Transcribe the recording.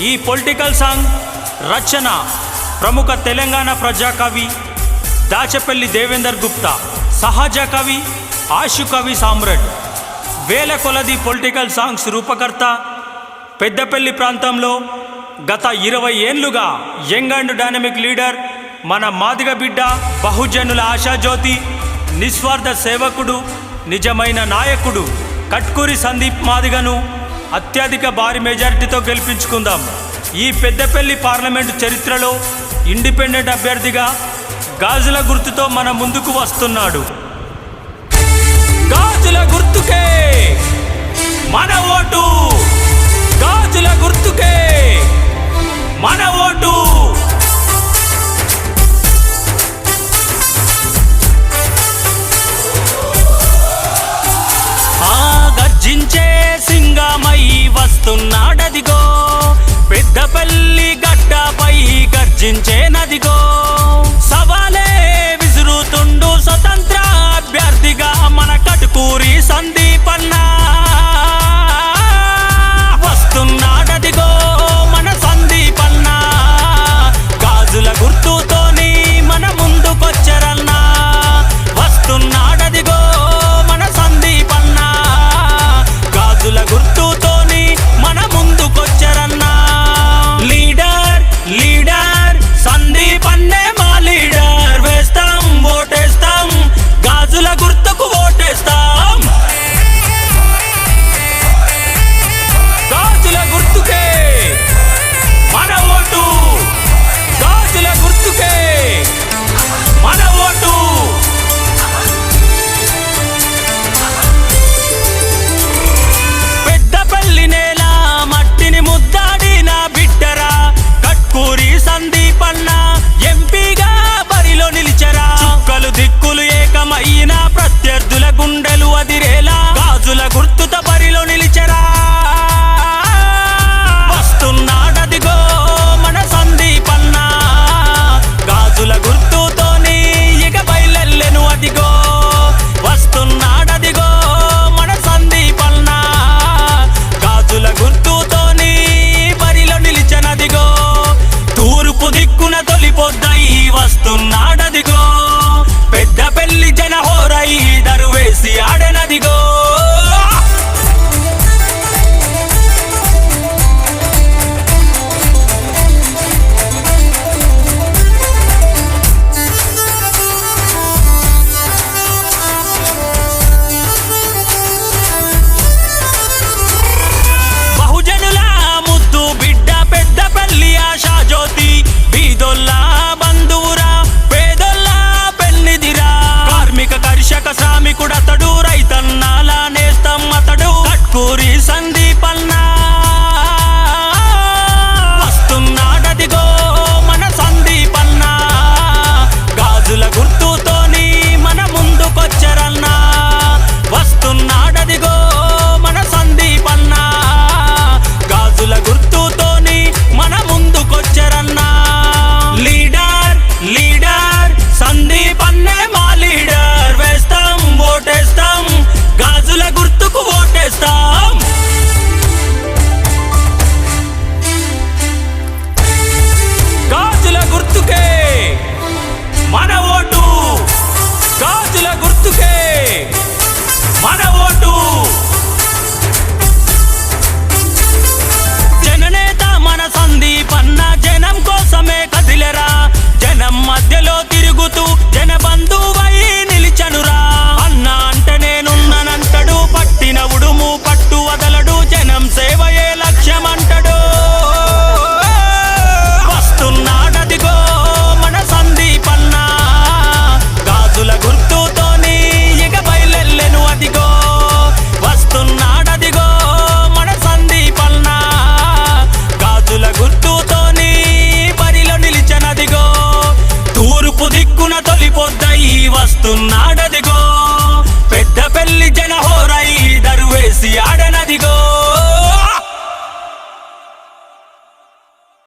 ఈ political song రచన ప్రముఖ తెలంగాణ ప్రజాకవి దాచపల్లి దేవేందర్ గుప్తా సహజ కవి ఆశు కవి సామ్రాట్. వేల కొలది పొలిటికల్ సాంగ్స్ రూపకర్త పెద్దపల్లి ప్రాంతంలో గత ఇరవై ఏళ్ళుగా యంగ్ అండ్ డైనమిక్ లీడర్ మన మాదిగ బిడ్డ బహుజనుల ఆశాజ్యోతి నిస్వార్థ సేవకుడు నిజమైన నాయకుడు కట్కూరి సందీప్ మాదిగను అత్యధిక భారీ మెజారిటీతో గెలిపించుకుందాం. ఈ పెద్దపల్లి పార్లమెంటు చరిత్రలో ఇండిపెండెంట్ అభ్యర్థిగా గాజుల గుర్తుతో మన ముందుకు వస్తున్నాడు. గాజుల గుర్తుకే మన ఓటు! గాజుల గుర్తు సిద్ధమై వస్తున్నాడదిగో. పెద్దపల్లి గడ్డపై గర్జించే చూస్తున్నా मी कूड़ा